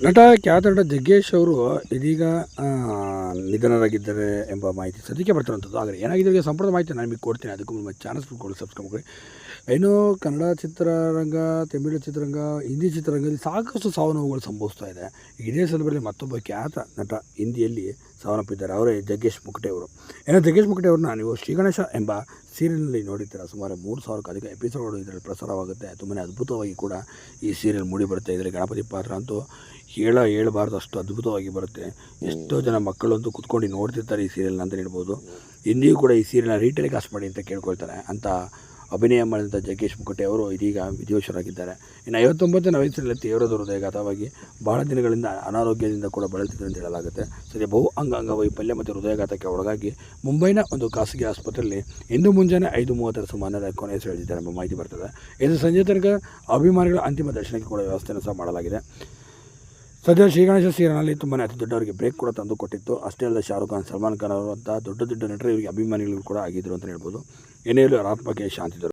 ನಟ ಖ್ಯಾತ ನಟ ಜಗ್ಗೇಶ್ ಅವರು ಇದೀಗ ನಿಧನರಾಗಿದ್ದಾರೆ ಎಂಬ ಮಾಹಿತಿ ಸದ್ಯಕ್ಕೆ ಬರ್ತಾರಂಥದ್ದು ಆದರೆ ಏನಾಗಿದೆ ಸಂಪೂರ್ಣ ಮಾಹಿತಿ ನಾನು ನಿಮಗೆ ಕೊಡ್ತೀನಿ. ಅದಕ್ಕೂ ನಿಮ್ಮ ಚಾನಲ್ಸ್ ಕೊಡಿ ಸಬ್ಸ್ಕ್ರೈಬ್ ಮಾಡಿ ಇನ್ನು ಕನ್ನಡ ಚಿತ್ರರಂಗ, ತಮಿಳು ಚಿತ್ರರಂಗ, ಹಿಂದಿ ಚಿತ್ರರಂಗದಲ್ಲಿ ಸಾಕಷ್ಟು ಸಾವು ನೋವುಗಳು ಸಂಭವಿಸ್ತಾ ಇದೆ. ಇದೇ ಸಂದರ್ಭದಲ್ಲಿ ಮತ್ತೊಬ್ಬ ಖ್ಯಾತ ನಟ ಹಿಂದಿಯಲ್ಲಿ ಸಾವನ್ನಪ್ಪಿದ್ದಾರೆ. ಅವರೇ ಜಗ್ಗೇಶ್ ಮುಕ್ಟೆ ಅವರು ಏನೋ ಜಗ್ಗೇಶ್ ಮುಕ್ಟೆ ಅವ್ರನ್ನ ನೀವು ಶ್ರೀಗಣೇಶ ಎಂಬ ಸೀರಿಯಲ್ನಲ್ಲಿ ನೋಡಿರ್ತೀರ? ಸುಮಾರು ಮೂರು ಸಾವಿರಕ್ಕೂ ಅಧಿಕ ಎಪಿಸೋಡ್ಗಳು ಇದರಲ್ಲಿ ಪ್ರಸಾರವಾಗುತ್ತೆ. ತುಂಬಾ ಅದ್ಭುತವಾಗಿ ಕೂಡ ಈ ಸೀರಿಯಲ್ ಮೂಡಿ ಬರುತ್ತೆ. ಇದರಲ್ಲಿ ಗಣಪತಿ ಪಾತ್ರ ಅಂತೂ ಹೇಳ ಹೇಳಬಾರ್ದು, ಅಷ್ಟು ಅದ್ಭುತವಾಗಿ ಬರುತ್ತೆ. ಎಷ್ಟೋ ಜನ ಮಕ್ಕಳಂತೂ ಕುತ್ಕೊಂಡು ನೋಡ್ತಿರ್ತಾರೆ ಈ ಸೀರಿಯಲ್ನ ಅಂತ ಹೇಳ್ಬೋದು. ಇಂದಿಯೂ ಕೂಡ ಈ ಸೀರಿಯಲ್ನ ರೀಟೆಲಿಕಾಸ್ಟ್ ಮಾಡಿ ಅಂತ ಕೇಳ್ಕೊಳ್ತಾರೆ ಅಂತ ಅಭಿನಯ ಮಾಡಿದಂಥ ಜಗ್ಗೇಶ್ ಮುಕುಟೆ ಅವರು ಇದೀಗ ವಿಧಿವಶರಾಗಿದ್ದಾರೆ ಇನ್ನು ಐವತ್ತೊಂಬತ್ತನೇ ವಯಸ್ಸಿನಲ್ಲಿ ತೀವ್ರ ಹೃದಯಘಾತವಾಗಿ ಬಹಳ ದಿನಗಳಿಂದ ಅನಾರೋಗ್ಯದಿಂದ ಕೂಡ ಬಳಲ್ತಿದ್ರು ಅಂತ ಹೇಳಲಾಗುತ್ತೆ. ಸದ್ಯ ಬಹು ಅಂಗಾಂಗ ವೈಫಲ್ಯ ಮತ್ತು ಹೃದಯಾಘಾತಕ್ಕೆ ಒಳಗಾಗಿ ಮುಂಬೈನ ಒಂದು ಖಾಸಗಿ ಆಸ್ಪತ್ರೆಯಲ್ಲಿ ಇಂದು ಮುಂಜಾನೆ ಐದು ಮೂವತ್ತರ ಸುಮಾರು ಕೊನೆಯುಸಿರೆಳೆದಿದ್ದಾರೆ ಎಂಬ ಮಾಹಿತಿ ಬರ್ತದೆ. ಇದು ಸಂಜೆ ತನಕ ಅಭಿಮಾನಿಗಳ ಅಂತಿಮ ದರ್ಶನಕ್ಕೆ ಕೂಡ ವ್ಯವಸ್ಥೆಯನ್ನು ಸಹ ಮಾಡಲಾಗಿದೆ. ಸದ್ಯ ಶ್ರೀಗಣೇಶ ಸೀರಿಯಲ್ನಲ್ಲಿ ತುಂಬಾ ಅತಿ ದೊಡ್ಡವರಿಗೆ ಬ್ರೇಕ್ ಕೂಡ ತಂದು ಕೊಟ್ಟಿತ್ತು ಅಷ್ಟೇ ಅಲ್ಲದೆ ಶಾರುಖ್ ಖಾನ್, ಸಲ್ಮಾನ್ ಖಾನ್ ಅವರು ಅಂತ ದೊಡ್ಡ ದೊಡ್ಡ ನಟರು ಇವರಿಗೆ ಅಭಿಮಾನಿಗಳು ಕೂಡ ಆಗಿದ್ರು ಅಂತ ಹೇಳ್ಬೋದು ಏನೇ ಇರಲಿ ಅವರ ಆತ್ಮಕ್ಕೆ ಶಾಂತಿ.